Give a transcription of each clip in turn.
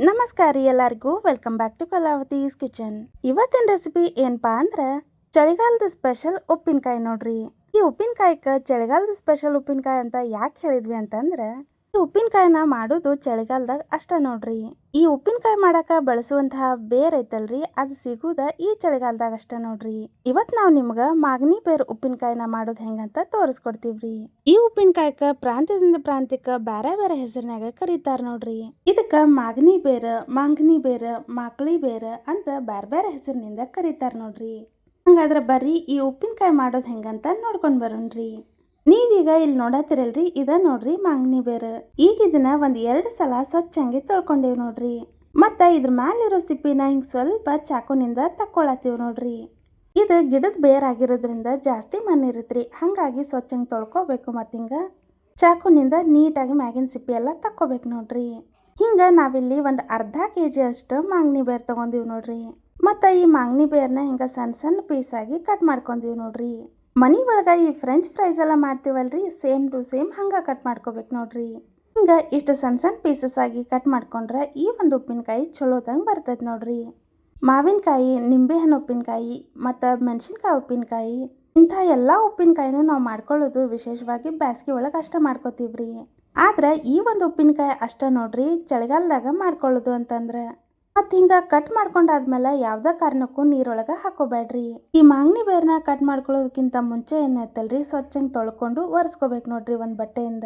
ನಮಸ್ಕಾರ ಎಲ್ಲರಿಗೂ. Welcome back to Kalavati's kitchen ಇವತ್ತಿನ ರೆಸಿಪಿ ಏನಪ್ಪಾ ಅಂದ್ರೆ ಚಳಿಗಾಲದ ಸ್ಪೆಷಲ್ ಉಪ್ಪಿನಕಾಯಿ ನೋಡ್ರಿ. ಈ ಉಪ್ಪಿನಕಾಯಿಕ ಚಳಿಗಾಲದ ಸ್ಪೆಷಲ್ ಉಪ್ಪಿನಕಾಯಿ ಅಂತ ಯಾಕೆ ಹೇಳಿದ್ವಿ ಅಂತಂದ್ರೆ ಉಪ್ಪಿನಕಾಯಿನ ಮಾಡೋದು ಚಳಿಗಾಲದಾಗ ಅಷ್ಟ ನೋಡ್ರಿ. ಈ ಉಪ್ಪಿನಕಾಯಿ ಮಾಡಾಕ ಬಳಸುವಂತಹ ಬೇರ್ ಐತಲ್ರಿ, ಅದು ಸಿಗುದ ಈ ಚಳಿಗಾಲದಾಗ ಅಷ್ಟ ನೋಡ್ರಿ. ಇವತ್ ನಾವ್ ನಿಮ್ಗ ಮಾಗ್ನಿ ಬೇರ್ ಉಪ್ಪಿನಕಾಯಿನ ಮಾಡೋದ್ ಹೆಂಗಂತ ತೋರಿಸ್ಕೊಡ್ತೀವ್ರಿ. ಈ ಉಪ್ಪಿನಕಾಯಿಕ ಪ್ರಾಂತ್ಯದಿಂದ ಪ್ರಾಂತ್ಯಕ್ಕ ಬ್ಯಾರೆ ಬೇರೆ ಹೆಸರಿನಾಗ ಕರೀತಾರ ನೋಡ್ರಿ. ಇದಕ್ಕ ಮಾಗ್ನಿ ಬೇರ, ಮಾಂಗನಿ ಬೇರ್, ಮಾಕ್ಳಿ ಬೇರ ಅಂತ ಬ್ಯಾರೆ ಬೇರೆ ಹೆಸರಿನಿಂದ ಕರೀತಾರ ನೋಡ್ರಿ. ಹಂಗಾದ್ರ ಬರ್ರಿ ಈ ಉಪ್ಪಿನಕಾಯಿ ಮಾಡೋದ್ ಹೆಂಗಂತ ನೋಡ್ಕೊಂಡ್ ಬರೋಣ್ರಿ. ನೀವೀಗ ಇಲ್ಲಿ ನೋಡತ್ತಿರಲ್ರಿ? ಇದ ನೋಡ್ರಿ ಮಾಂಗ್ನಿ ಬೇರ್. ಈಗ ಇದನ್ನ ಒಂದ್ ಎರಡು ಸಲ ಸ್ವಚ್ಛಂಗಿ ತೊಳ್ಕೊಂಡೇವ್ ನೋಡ್ರಿ. ಮತ್ತ ಇದ್ರ ಮ್ಯಾಲಿರೋ ಸಿಪ್ಪಿನ ಹಿಂಗ್ ಸ್ವಲ್ಪ ಚಾಕುನಿಂದ ತಕ್ಕೊಳತ್ತೀವಿ ನೋಡ್ರಿ. ಇದು ಗಿಡದ ಬೇರ್ ಆಗಿರೋದ್ರಿಂದ ಜಾಸ್ತಿ ಇರತ್ರಿ. ಹಂಗಾಗಿ ಸ್ವಚ್ಛಂಗ್ ತೊಳ್ಕೊಬೇಕು ಮತ್ತ ಹಿಂಗ ಚಾಕುನಿಂದ ನೀಟಾಗಿ ಮ್ಯಾಗಿನ ಸಿಪ್ಪಿ ಎಲ್ಲ ತಕ್ಕೋಬೇಕು ನೋಡ್ರಿ. ಹಿಂಗ ನಾವಿಲ್ಲಿ ಒಂದು ಅರ್ಧ ಕೆ ಜಿ ಅಷ್ಟು ಮಾಂಗ್ನಿ ಬೇರ್ ತಗೊಂಡಿವ್ ನೋಡ್ರಿ. ಮತ್ತು ಈ ಮಾಂಗ್ನಿ ಬೇರ್ನ ಹಿಂಗ ಸಣ್ಣ ಸಣ್ಣ ಪೀಸ್ ಆಗಿ ಕಟ್ ಮಾಡ್ಕೊಂಡಿವಿ ನೋಡ್ರಿ. ಮನಿ ಒಳಗೆ ಈ ಫ್ರೆಂಚ್ ಫ್ರೈಸ್ ಎಲ್ಲ ಮಾಡ್ತೀವಲ್ರಿ? ಸೇಮ್ ಟು ಸೇಮ್ ಹಂಗೆ ಕಟ್ ಮಾಡ್ಕೋಬೇಕು ನೋಡ್ರಿ. ಹಿಂಗೆ ಇಷ್ಟು ಸಣ್ಣ ಸಣ್ಣ ಪೀಸಸ್ ಆಗಿ ಕಟ್ ಮಾಡ್ಕೊಂಡ್ರೆ ಈ ಒಂದು ಉಪ್ಪಿನಕಾಯಿ ಚಲೋದಂಗೆ ಬರ್ತದೆ ನೋಡ್ರಿ. ಮಾವಿನಕಾಯಿ, ನಿಂಬೆಹಣ್ಣು ಉಪ್ಪಿನಕಾಯಿ ಮತ್ತು ಮೆಣಸಿನ್ಕಾಯಿ ಉಪ್ಪಿನಕಾಯಿ ಇಂಥ ಎಲ್ಲ ಉಪ್ಪಿನಕಾಯಿನೂ ನಾವು ಮಾಡ್ಕೊಳ್ಳೋದು ವಿಶೇಷವಾಗಿ ಬ್ಯಾಸ್ಗೆ ಒಳಗೆ ಅಷ್ಟ ಮಾಡ್ಕೋತೀವ್ರಿ. ಆದ್ರೆ ಈ ಒಂದು ಉಪ್ಪಿನಕಾಯಿ ಅಷ್ಟೇ ನೋಡ್ರಿ, ಚಳಿಗಾಲದಾಗ ಮಾಡ್ಕೊಳ್ಳೋದು ಅಂತಂದ್ರೆ. ಮತ್ತು ಹಿಂಗೆ ಕಟ್ ಮಾಡ್ಕೊಂಡಾದ್ಮೇಲೆ ಯಾವ್ದೇ ಕಾರಣಕ್ಕೂ ನೀರೊಳಗೆ ಹಾಕೋಬೇಡ್ರಿ ಈ ಮಾಂಗ್ನಿ ಬೇರ್ನ ಕಟ್ ಮಾಡ್ಕೊಳ್ಳೋದಕ್ಕಿಂತ ಮುಂಚೆ ಏನೈತಲ್ರಿ ಸ್ವಚ್ಛಂಗ್ ತೊಳ್ಕೊಂಡು ಒರೆಸ್ಕೋಬೇಕು ನೋಡ್ರಿ ಒಂದು ಬಟ್ಟೆಯಿಂದ.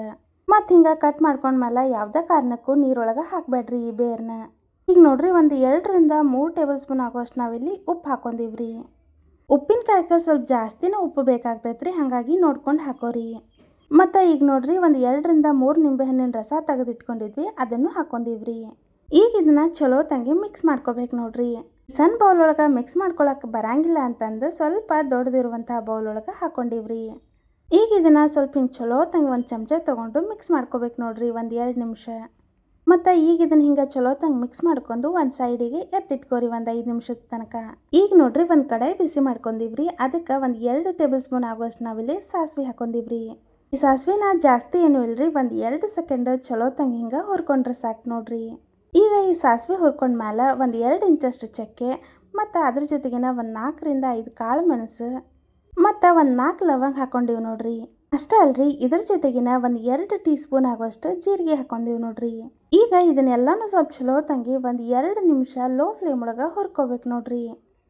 ಮತ್ತು ಹಿಂಗೆ ಕಟ್ ಮಾಡ್ಕೊಂಡ್ಮೇಲೆ ಯಾವುದೇ ಕಾರಣಕ್ಕೂ ನೀರೊಳಗೆ ಹಾಕಬೇಡ್ರಿ ಈ ಬೇರ್ನ ಈಗ ನೋಡ್ರಿ ಒಂದು ಎರಡರಿಂದ ಮೂರು ಟೇಬಲ್ ಸ್ಪೂನ್ ಆಗೋಷ್ಟು ನಾವಿಲ್ಲಿ ಉಪ್ಪು ಹಾಕೊಂಡಿವ್ರಿ. ಉಪ್ಪಿನಕಾಯಿಗೆ ಸ್ವಲ್ಪ ಜಾಸ್ತಿನೇ ಉಪ್ಪು ಬೇಕಾಗ್ತೈತ್ರಿ, ಹಾಗಾಗಿ ನೋಡ್ಕೊಂಡು ಹಾಕೋರಿ. ಮತ್ತು ಈಗ ನೋಡ್ರಿ ಒಂದು ಎರಡರಿಂದ ಮೂರು ನಿಂಬೆಹಣ್ಣಿನ ರಸ ತೆಗೆದಿಟ್ಕೊಂಡಿದ್ವಿ, ಅದನ್ನು ಹಾಕೊಂಡಿವ್ರಿ. ಈಗ ಇದನ್ನ ಚಲೋ ತಂಗಿ ಮಿಕ್ಸ್ ಮಾಡ್ಕೋಬೇಕು ನೋಡ್ರಿ. ಸಣ್ಣ ಬೌಲ್ ಒಳಗೆ ಮಿಕ್ಸ್ ಮಾಡ್ಕೊಳಕ್ಕೆ ಬರಂಗಿಲ್ಲ ಅಂತಂದು ಸ್ವಲ್ಪ ದೊಡ್ಡದಿರುವಂತಹ ಬೌಲ್ ಒಳಗೆ ಹಾಕೊಂಡಿವ್ರಿ. ಈಗ ಇದನ್ನ ಸ್ವಲ್ಪ ಹಿಂಗೆ ಚಲೋ ತಂಗಿ ಒಂದು ಚಮಚ ತಗೊಂಡು ಮಿಕ್ಸ್ ಮಾಡ್ಕೋಬೇಕು ನೋಡ್ರಿ ಒಂದು ಎರಡು ನಿಮಿಷ. ಮತ್ತು ಈಗ ಇದನ್ನ ಹಿಂಗೆ ಚಲೋ ತಂಗೆ ಮಿಕ್ಸ್ ಮಾಡ್ಕೊಂಡು ಒಂದು ಸೈಡಿಗೆ ಎತ್ತಿಟ್ಕೋರಿ ಒಂದು ಐದು ನಿಮಿಷದ ತನಕ. ಈಗ ನೋಡ್ರಿ ಒಂದು ಕಡೆ ಬಿಸಿ ಮಾಡ್ಕೊಂಡಿವ್ರಿ. ಅದಕ್ಕೆ ಒಂದು ಎರಡು ಟೇಬಲ್ ಸ್ಪೂನ್ ಆಗುವಷ್ಟು ನಾವಿಲ್ಲಿ ಸಾಸಿವೆ ಹಾಕೊಂಡಿವ್ರಿ. ಈ ಸಾಸಿವೆನ ಜಾಸ್ತಿ ಏನು ಇಲ್ರಿ, ಒಂದು ಎರಡು ಸೆಕೆಂಡ್ ಚಲೋ ತಂಗೆ ಹಿಂಗೆ ಹುರ್ಕೊಂಡ್ರೆ ಸಾಕು ನೋಡ್ರಿ. ಈಗ ಈ ಸಾಸಿವೆ ಹುರ್ಕೊಂಡ ಮೇಲೆ ಒಂದು ಎರಡು ಇಂಚಷ್ಟು ಚಕ್ಕೆ, ಮತ್ತು ಅದ್ರ ಜೊತೆಗಿನ ಒಂದು ನಾಲ್ಕರಿಂದ ಐದು ಕಾಳು ಮೆಣಸು, ಮತ್ತು ಒಂದು ನಾಲ್ಕು ಲವಂಗ ಹಾಕೊಂಡಿವಿ ನೋಡ್ರಿ. ಅಷ್ಟೇ ಅಲ್ರಿ, ಇದ್ರ ಜೊತೆಗಿನ ಒಂದು ಎರಡು ಟೀ ಸ್ಪೂನ್ ಆಗುವಷ್ಟು ಜೀರಿಗೆ ಹಾಕೊಂಡಿವಿ ನೋಡ್ರಿ. ಈಗ ಇದನ್ನೆಲ್ಲಾನು ಸ್ವಲ್ಪ ಚಲೋ ತಂಗಿ ಒಂದು ಎರಡು ನಿಮಿಷ ಲೋ ಫ್ಲೇಮ್ ಒಳಗೆ ಹುರ್ಕೋಬೇಕು ನೋಡ್ರಿ.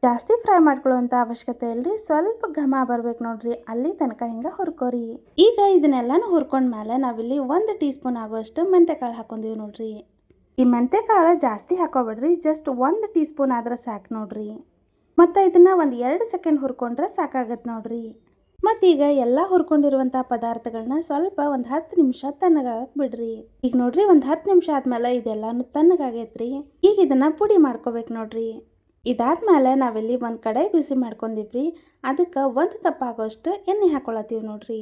ಜಾಸ್ತಿ ಫ್ರೈ ಮಾಡ್ಕೊಳ್ಳುವಂಥ ಅವಶ್ಯಕತೆ ಇಲ್ರಿ, ಸ್ವಲ್ಪ ಘಮ ಬರ್ಬೇಕು ನೋಡ್ರಿ, ಅಲ್ಲಿ ತನಕ ಹಿಂಗೆ ಹುರ್ಕೋರಿ. ಈಗ ಇದನ್ನೆಲ್ಲಾನು ಹುರ್ಕೊಂಡ್ಮೇಲೆ ನಾವಿಲ್ಲಿ ಒಂದು ಟೀ ಸ್ಪೂನ್ ಆಗುವಷ್ಟು ಮೆಂತೆಕಾಳು ಹಾಕೊಂಡಿವಿ ನೋಡ್ರಿ. ಈ ಮೆಂತೆಕಾಳು ಜಾಸ್ತಿ ಹಾಕೋಬೇಡ್ರಿ ಜಸ್ಟ್ ಒಂದು ಟೀ ಸ್ಪೂನ್ ಆದ್ರೆ ಸಾಕು ನೋಡ್ರಿ. ಮತ್ತು ಇದನ್ನು ಒಂದು ಎರಡು ಸೆಕೆಂಡ್ ಹುರ್ಕೊಂಡ್ರೆ ಸಾಕಾಗತ್ತೆ ನೋಡ್ರಿ. ಮತ್ತೀಗ ಎಲ್ಲ ಹುರ್ಕೊಂಡಿರುವಂಥ ಪದಾರ್ಥಗಳನ್ನ ಸ್ವಲ್ಪ ಒಂದು ಹತ್ತು ನಿಮಿಷ ತಣ್ಣಗಾಗಕ್ಕೆ ಬಿಡ್ರಿ. ಈಗ ನೋಡ್ರಿ ಒಂದು ಹತ್ತು ನಿಮಿಷ ಆದ್ಮೇಲೆ ಇದೆಲ್ಲಾನು ತಣ್ಣಗಾಗೈತ್ರಿ. ಈಗ ಇದನ್ನ ಪುಡಿ ಮಾಡ್ಕೋಬೇಕು ನೋಡ್ರಿ. ಇದಾದ್ಮೇಲೆ ನಾವಿಲ್ಲಿ ಒಂದು ಕಡೆ ಬಿಸಿ ಮಾಡ್ಕೊಂಡಿವ್ರಿ. ಅದಕ್ಕೆ ಒಂದು ಕಪ್ ಆಗೋಷ್ಟು ಎಣ್ಣೆ ಹಾಕೊಳತ್ತೀವಿ ನೋಡ್ರಿ.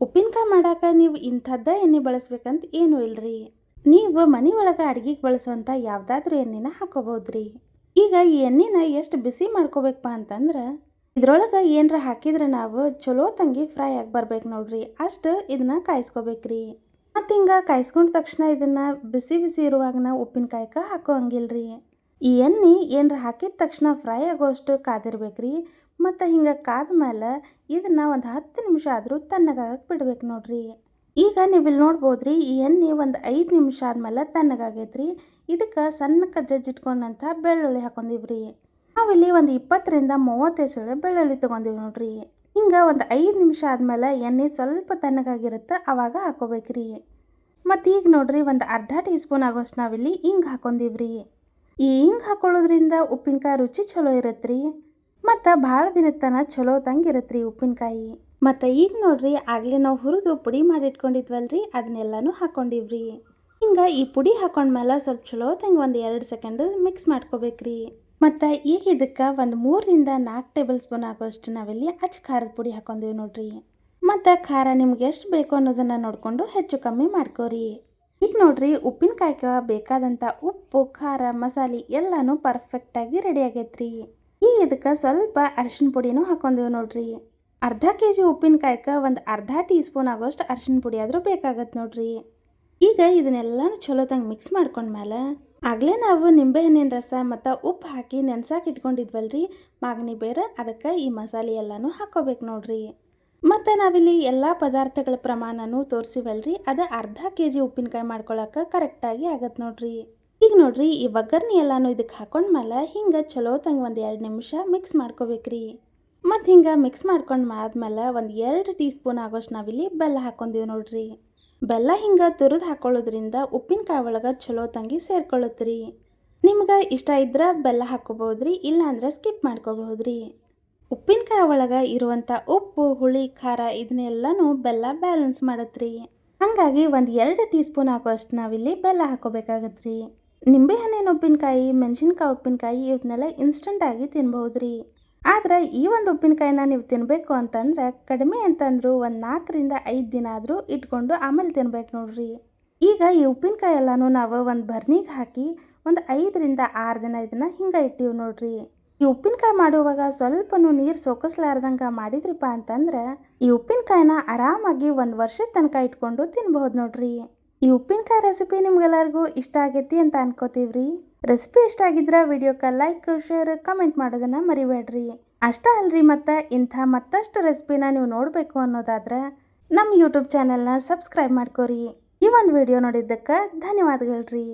ಉಪ್ಪಿನಕಾಯಿ ಮಾಡಾಕ ನೀವು ಇಂಥದ್ದೇ ಎಣ್ಣೆ ಬಳಸ್ಬೇಕಂತ ಏನೂ ಇಲ್ರಿ. ನೀವು ಮನೆ ಒಳಗೆ ಅಡ್ಗೆಗೆ ಬಳಸುವಂಥ ಯಾವುದಾದ್ರೂ ಎಣ್ಣೆನ ಹಾಕೋಬೋದ್ರಿ. ಈಗ ಈ ಎಣ್ಣೆನ ಎಷ್ಟು ಬಿಸಿ ಮಾಡ್ಕೋಬೇಕಪ್ಪ ಅಂತಂದ್ರೆ ಇದ್ರೊಳಗೆ ಏನರ ಹಾಕಿದ್ರೆ ನಾವು ಚಲೋ ತಂಗಿ ಫ್ರೈ ಆಗಿ ಬರ್ಬೇಕು ನೋಡ್ರಿ. ಅಷ್ಟು ಇದನ್ನ ಕಾಯಿಸ್ಕೋಬೇಕ್ರಿ. ಮತ್ತು ಹಿಂಗೆ ಕಾಯಿಸ್ಕೊಂಡ ತಕ್ಷಣ ಇದನ್ನು ಬಿಸಿ ಬಿಸಿ ಇರುವಾಗನ ಉಪ್ಪಿನಕಾಯ್ಕ ಹಾಕೋ ಹಂಗಿಲ್ರಿ ಈ ಎಣ್ಣೆ ಏನರ ಹಾಕಿದ ತಕ್ಷಣ ಫ್ರೈ ಆಗೋಷ್ಟು ಕಾದಿರ್ಬೇಕ್ರಿ. ಮತ್ತು ಹಿಂಗೆ ಕಾದ್ಮೇಲೆ ಇದನ್ನು ಒಂದು ಹತ್ತು ನಿಮಿಷ ಆದರೂ ತಣ್ಣಗಾಗಕ್ಕೆ ಬಿಡ್ಬೇಕು ನೋಡ್ರಿ. ಈಗ ನೀವು ಇಲ್ಲಿ ನೋಡ್ಬೋದ್ರಿ, ಈ ಎಣ್ಣೆ ಒಂದು ಐದು ನಿಮಿಷ ಆದ್ಮೇಲೆ ತಣ್ಣಗಾಗೈತ್ರಿ. ಇದಕ್ಕೆ ಸಣ್ಣಕ್ಕೆ ಜಜ್ಜಿಟ್ಕೊಂಡಂಥ ಬೆಳ್ಳುಳ್ಳಿ ಹಾಕೊಂಡಿವ್ರಿ. ನಾವಿಲ್ಲಿ ಒಂದು ಇಪ್ಪತ್ತರಿಂದ ಮೂವತ್ತು ಸಲ ಬೆಳ್ಳುಳ್ಳಿ ತೊಗೊಂಡಿವಿ ನೋಡ್ರಿ. ಹಿಂಗೆ ಒಂದು ಐದು ನಿಮಿಷ ಆದಮೇಲೆ ಎಣ್ಣೆ ಸ್ವಲ್ಪ ತಣ್ಣಗಾಗಿರುತ್ತೆ ಆವಾಗ ಹಾಕೋಬೇಕ್ರಿ. ಮತ್ತು ಈಗ ನೋಡ್ರಿ, ಒಂದು ಅರ್ಧ ಟೀ ಸ್ಪೂನ್ ಆಗೋಷ್ಟು ನಾವಿಲ್ಲಿ ಹಿಂಗೆ ಹಾಕೊಂಡಿವ್ರಿ. ಈ ಹಿಂಗೆ ಹಾಕೊಳ್ಳೋದ್ರಿಂದ ಉಪ್ಪಿನಕಾಯಿ ರುಚಿ ಚಲೋ ಇರತ್ರಿ. ಮತ್ತು ಭಾಳ ದಿನದ ತನಕ ಚಲೋ ತಂಗಿರತ್ರಿ ಉಪ್ಪಿನಕಾಯಿ. ಮತ್ತು ಈಗ ನೋಡ್ರಿ, ಆಗಲೇ ನಾವು ಹುರಿದು ಪುಡಿ ಮಾಡಿಟ್ಕೊಂಡಿದ್ವಲ್ರಿ, ಅದನ್ನೆಲ್ಲನೂ ಹಾಕ್ಕೊಂಡಿವ್ರಿ ಹಿಂಗೆ ಈ ಪುಡಿ ಹಾಕೊಂಡ್ಮೇಲೆ ಸ್ವಲ್ಪ ಚಲೋ ತಂಗ ಒಂದು ಎರಡು ಸೆಕೆಂಡ್ ಮಿಕ್ಸ್ ಮಾಡ್ಕೋಬೇಕ್ರಿ. ಮತ್ತು ಈಗ ಇದಕ್ಕೆ ಒಂದು ಮೂರರಿಂದ ನಾಲ್ಕು ಟೇಬಲ್ ಸ್ಪೂನ್ ಆಗೋಷ್ಟು ನಾವಿಲ್ಲಿ ಅಚ್ಚ ಖಾರದ ಪುಡಿ ಹಾಕೊಂಡಿವಿ ನೋಡ್ರಿ. ಮತ್ತು ಖಾರ ನಿಮ್ಗೆ ಎಷ್ಟು ಬೇಕು ಅನ್ನೋದನ್ನು ನೋಡಿಕೊಂಡು ಹೆಚ್ಚು ಕಮ್ಮಿ ಮಾಡ್ಕೋರಿ. ಈಗ ನೋಡ್ರಿ ಉಪ್ಪಿನಕಾಯಿಗೆ ಬೇಕಾದಂಥ ಉಪ್ಪು, ಖಾರ, ಮಸಾಲೆ ಎಲ್ಲನೂ ಪರ್ಫೆಕ್ಟಾಗಿ ರೆಡಿ ಆಗೈತ್ರಿ. ಈಗ ಇದಕ್ಕೆ ಸ್ವಲ್ಪ ಅರಿಶಿನ ಪುಡಿನೂ ಹಾಕೊಂಡಿವಿ ನೋಡ್ರಿ. ಅರ್ಧ ಕೆ ಜಿ ಉಪ್ಪಿನಕಾಯಿಕ ಒಂದು ಅರ್ಧ ಟೀ ಸ್ಪೂನ್ ಆಗೋಷ್ಟು ಅರಿಶಿನ ಪುಡಿ ಆದರೂ ಬೇಕಾಗತ್ತೆ ನೋಡ್ರಿ. ಈಗ ಇದನ್ನೆಲ್ಲನೂ ಚಲೋತಂಗೆ ಮಿಕ್ಸ್ ಮಾಡ್ಕೊಂಡ್ಮೇಲೆ ಆಗಲೇ ನಾವು ನಿಂಬೆಹಣ್ಣಿನ ರಸ ಮತ್ತು ಉಪ್ಪು ಹಾಕಿ ನೆನ್ಸಾಕ ಇಟ್ಕೊಂಡಿದ್ವಲ್ರಿ. ಮಾಗನಿ ಬೇರೆ ಅದಕ್ಕೆ ಈ ಮಸಾಲೆ ಎಲ್ಲನೂ ಹಾಕೋಬೇಕು ನೋಡ್ರಿ. ಮತ್ತು ನಾವಿಲ್ಲಿ ಎಲ್ಲ ಪದಾರ್ಥಗಳ ಪ್ರಮಾಣನೂ ತೋರಿಸಿವಲ್ರಿ. ಅದು ಅರ್ಧ ಕೆ ಜಿ ಉಪ್ಪಿನಕಾಯಿ ಮಾಡ್ಕೊಳಕ್ಕೆ ಕರೆಕ್ಟಾಗಿ ಆಗತ್ತೆ ನೋಡ್ರಿ. ಈಗ ನೋಡ್ರಿ ಈ ಒಗ್ಗರ್ಣಿ ಎಲ್ಲಾನು ಇದಕ್ಕೆ ಹಾಕೊಂಡ್ಮೇಲೆ ಹಿಂಗೆ ಚಲೋತಂಗೆ ಒಂದು ಎರಡು ನಿಮಿಷ ಮಿಕ್ಸ್ ಮಾಡ್ಕೋಬೇಕ್ರಿ. ಮತ್ತು ಹಿಂಗೆ ಮಿಕ್ಸ್ ಮಾಡ್ಕೊಂಡು ಆದ್ಮೇಲೆ ಒಂದು ಎರಡು ಟೀ ಸ್ಪೂನ್ ಆಗೋಷ್ಟು ನಾವಿಲ್ಲಿ ಬೆಲ್ಲ ಹಾಕೊಂಡೀವಿ ನೋಡ್ರಿ. ಬೆಲ್ಲ ಹಿಂಗೆ ತುರಿದು ಹಾಕೊಳ್ಳೋದ್ರಿಂದ ಉಪ್ಪಿನಕಾಯಿ ಒಳಗೆ ಚಲೋ ತಂಗಿ ಸೇರ್ಕೊಳ್ಳುತ್ತೀರಿ ನಿಮ್ಗೆ ಇಷ್ಟ ಇದ್ರೆ ಬೆಲ್ಲ ಹಾಕೋಬಹುದ್ರಿ ಇಲ್ಲ ಇಲ್ಲಾಂದ್ರೆ ಸ್ಕಿಪ್ ಮಾಡ್ಕೋಬಹುದ್ರಿ. ಉಪ್ಪಿನಕಾಯಿ ಒಳಗೆ ಇರುವಂಥ ಉಪ್ಪು, ಹುಳಿ, ಖಾರ ಇದನ್ನೆಲ್ಲನೂ ಬೆಲ್ಲ ಬ್ಯಾಲೆನ್ಸ್ ಮಾಡತ್ರಿ. ಹಾಗಾಗಿ ಒಂದು ಎರಡು ಟೀ ಸ್ಪೂನ್ ಹಾಕೋಷ್ಟು ನಾವಿಲ್ಲಿ ಬೆಲ್ಲ ಹಾಕೋಬೇಕಾಗತ್ರಿ. ನಿಂಬೆಹಣ್ಣಿನ ಉಪ್ಪಿನಕಾಯಿ, ಮೆಣಸಿನ್ಕಾಯಿ ಉಪ್ಪಿನಕಾಯಿ ಇವನ್ನೆಲ್ಲ ಇನ್ಸ್ಟಂಟಾಗಿ ತಿನ್ಬಹುದ್ರಿ. ಆದ್ರೆ ಈ ಒಂದು ಉಪ್ಪಿನಕಾಯಿನ ನೀವು ತಿನ್ನಬೇಕು ಅಂತಂದ್ರೆ ಕಡಿಮೆ ಅಂತಂದರೂ ಒಂದು ನಾಲ್ಕರಿಂದ ಐದು ದಿನ ಆದರೂ ಇಟ್ಕೊಂಡು ಆಮೇಲೆ ತಿನ್ಬೇಕು ನೋಡ್ರಿ. ಈಗ ಈ ಉಪ್ಪಿನಕಾಯಿ ಎಲ್ಲನೂ ನಾವು ಒಂದು ಬರ್ನಿಗೆ ಹಾಕಿ ಒಂದು ಐದರಿಂದ ಆರು ದಿನ ಇದನ್ನ ಹಿಂಗೆ ಇಟ್ಟಿವಿ ನೋಡ್ರಿ. ಈ ಉಪ್ಪಿನಕಾಯಿ ಮಾಡುವಾಗ ಸ್ವಲ್ಪನೂ ನೀರು ಸೋಕಿಸ್ಲಾರ್ದಂಗೆ ಮಾಡಿದ್ರಿಪ್ಪ ಅಂತಂದ್ರೆ ಈ ಉಪ್ಪಿನಕಾಯಿನ ಆರಾಮಾಗಿ ಒಂದು ವರ್ಷದ ತನಕ ಇಟ್ಕೊಂಡು ತಿನ್ಬಹುದು ನೋಡ್ರಿ. ಈ ಉಪ್ಪಿನಕಾಯಿ ರೆಸಿಪಿ ನಿಮ್ಗೆಲ್ಲರಿಗೂ ಇಷ್ಟ ಆಗೈತಿ ಅಂತ ಅನ್ಕೋತೀವ್ರಿ. ರೆಸಿಪಿ ಇಷ್ಟ ಆಗಿದ್ರೆ ವಿಡಿಯೋಕ್ಕೆ ಲೈಕ್ ಶೇರ್ ಕಮೆಂಟ್ ಮಾಡೋದನ್ನ ಮರಿಬೇಡ್ರಿ. ಅಷ್ಟೇ ಅಲ್ರಿ ಮತ್ತು ಇಂಥ ಮತ್ತಷ್ಟು ರೆಸಿಪಿನ ನೀವು ನೋಡಬೇಕು ಅನ್ನೋದಾದ್ರೆ ನಮ್ಮ ಯೂಟ್ಯೂಬ್ ಚಾನೆಲ್ನ ಸಬ್ಸ್ಕ್ರೈಬ್ ಮಾಡ್ಕೋರಿ. ಈ ಒಂದು ವಿಡಿಯೋ ನೋಡಿದ್ದಕ್ಕೆ ಧನ್ಯವಾದಗಳ್ರಿ.